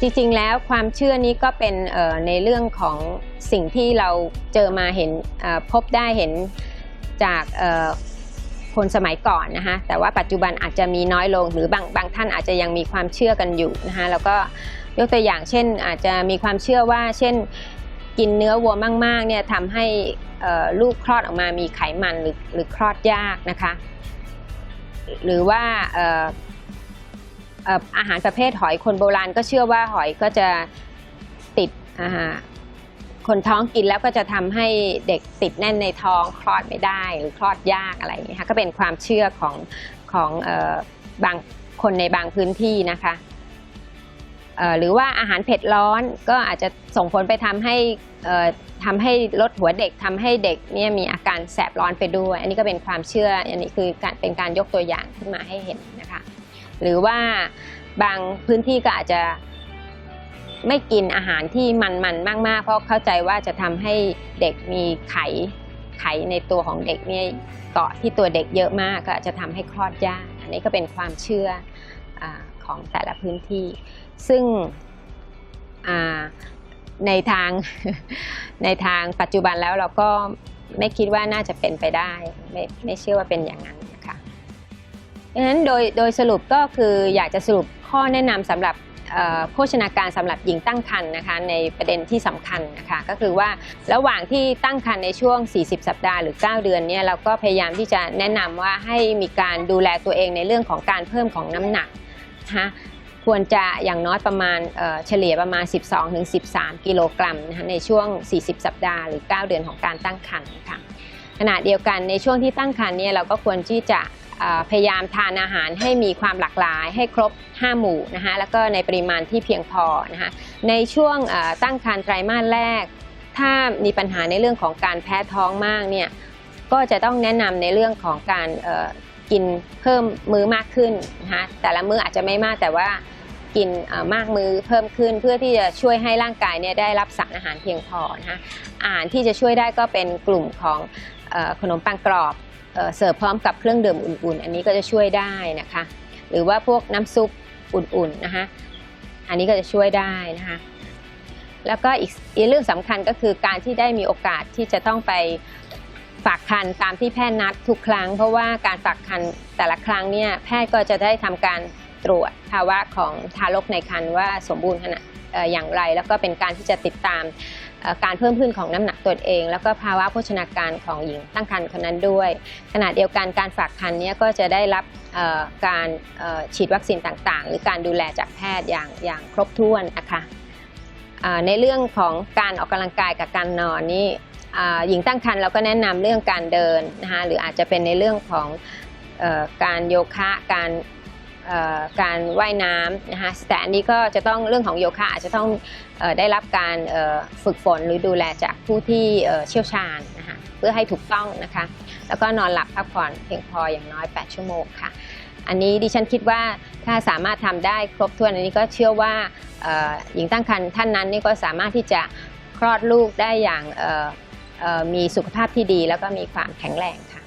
จริงๆ แล้วความเชื่อนี้ก็เป็นในเรื่องของสิ่งที่เราเจอมาเห็นพบได้เห็นจากคนสมัยก่อนนะคะแต่ว่าปัจจุบันอาจจะมีน้อยลงหรือบางบางท่านอาจจะยังมีความเชื่อกันอยู่นะคะแล้วก็ยกตัวอย่างเช่นอาจจะมีความเชื่อว่า เช่นกินเนื้อวัวมากๆเนี่ยทำให้ลูกคลอดออกมามีไขมันหรือหรือคลอดยากนะคะ หรือว่า อาหารประเภทหอยคนโบราณก็เชื่อว่าหอยก็จะติดอาหารคนท้องกินแล้วก็จะทำให้เด็กติดแน่นในท้องคลอดไม่ได้หรือคลอดยากอะไรอย่างนี้ค่ะก็เป็นความเชื่อของของออบางคนในบางพื้นที่นะคะหรือว่าอาหารเผ็ดร้อนก็อาจจะส่งผลไปทำให้เอ่อทำให้ลดหัวเด็กทำให้เด็กเนี่ยมีอาการแสบร้อนไปด้วย อันนี้ก็เป็นความเชื่ออันนี้คือการเป็นการยกตัวอย่างขึ้นมาให้เห็นนะคะ หรือว่าบางพื้นที่ก็อาจจะไม่กินอาหารที่มันๆมาก ๆ เพราะเข้าใจว่าจะทำให้เด็กมีไขไขในตัวของเด็กเนี่ยเกาะที่ตัวเด็กเยอะมากก็อาจจะทำให้คลอดยากอันนี้ก็เป็นความเชื่ออของแต่ละพื้นที่ ซึ่งในทางในทางปัจจุบันแล้วเราก็ไม่คิดว่าน่าจะเป็นไปได้ ไม่ไม่เชื่อว่าเป็นอย่างนั้น ดังนั้นโดยโดยสรุปก็คืออยากจะสรุปข้อแนะนำสำหรับโภชนาการสำหรับหญิงตั้งครรภ์นะคะในประเด็นที่สำคัญนะคะก็คือว่าระหว่างที่ตั้งครรภ์ในช่วง 40 สัปดาห์หรือ 9 เดือนเนี่ยเราก็พยายามที่จะแนะนำว่าให้มีการดูแลตัวเองในเรื่องของการเพิ่มของน้ำหนักนะคะควรจะอย่างน้อยประมาณเฉลี่ยประมาณ 12-13 กิโลกรัมนะคะในช่วง 40 สัปดาห์หรือ 9 เดือนของการตั้งครรภ์ค่ะ ขณะเดียวกันในช่วงที่ตั้งครรภ์เนี่ยเราก็ควรที่จะพยายามทานอาหารให้มีความหลากหลาย ให้ครบ 5 หมู่นะคะแล้วก็ในปริมาณที่เพียงพอนะคะในช่วงตั้งครรภ์ไตรมาสแรก ถ้ามีปัญหาในเรื่องของการแพ้ท้องมากเนี่ยก็จะต้องแนะนำในเรื่องของการกินเพิ่มมื้อมากขึ้นนะคะแต่ละมื้ออาจจะไม่มากแต่ว่า กินมากมือเพิ่มขึ้น เพื่อที่จะช่วยให้ร่างกายเนี่ยได้รับสารอาหารเพียงพอนะคะอาหารที่จะช่วยได้ก็เป็นกลุ่มของอขนมปังกรอบเอเสิร์ฟพร้อมกับเครื่องดื่มอุ่นๆ อันนี้ก็จะช่วยได้นะคะ หรือว่าพวกน้ำซุปอุ่นๆนะคะอันนี้ก็จะช่วยได้นะคะแล้วก็อีกอีกเรื่องสำคัญก็คือการที่ได้มีโอกาสที่จะต้องไปฝากคันตามที่แพทย์นัดทุกครั้ง เพราะว่าการฝากคันแต่ละครั้งเนี่ยแพทย์ก็จะได้ทำการ ตรวจภาวะของทารกในครรภ์ว่าสมบูรณ์ขนาดอย่างไร แล้วก็เป็นการที่จะติดตามการเพิ่มขึ้นของน้ำหนักตัวเอง แล้วก็ภาวะโภชนาการของหญิงตั้งครรภ์คนนั้นด้วย ขณะเดียวกันการฝากครรภ์นี้ก็จะได้รับการฉีดวัคซีนต่างๆ หรือการดูแลจากแพทย์อย่างอย่างครบถ้วนนะคะในเรื่องของการออกกำลังกายกับการนอนนี่หญิงตั้งครรภ์เราก็แนะนำเรื่องการเดินนะคะหรืออาจจะเป็นในเรื่องของการโยคะการ การว่ายน้ำนะคะแต่อันนี้ก็จะต้องเรื่องของโยคะอาจจะต้องออได้รับการฝึกฝนหรือดูแลจากผู้ที่เชี่ยวชาญนะคะเพื่อให้ถูกต้องนะคะ แล้วก็นอนหลับพักผ่อนเพียงพออย่างน้อย 8 ชั่วโมงค่ะ อันนี้ดิฉันคิดว่าถ้าสามารถทำได้ครบถ้วนอันนี้ก็เชื่อว่าหญิงตั้งครรภ์ท่านนั้นนี่ก็สามารถที่จะคลอดลูกได้อย่างมีสุขภาพที่ดี แล้วก็มีความแข็งแรงค่ะ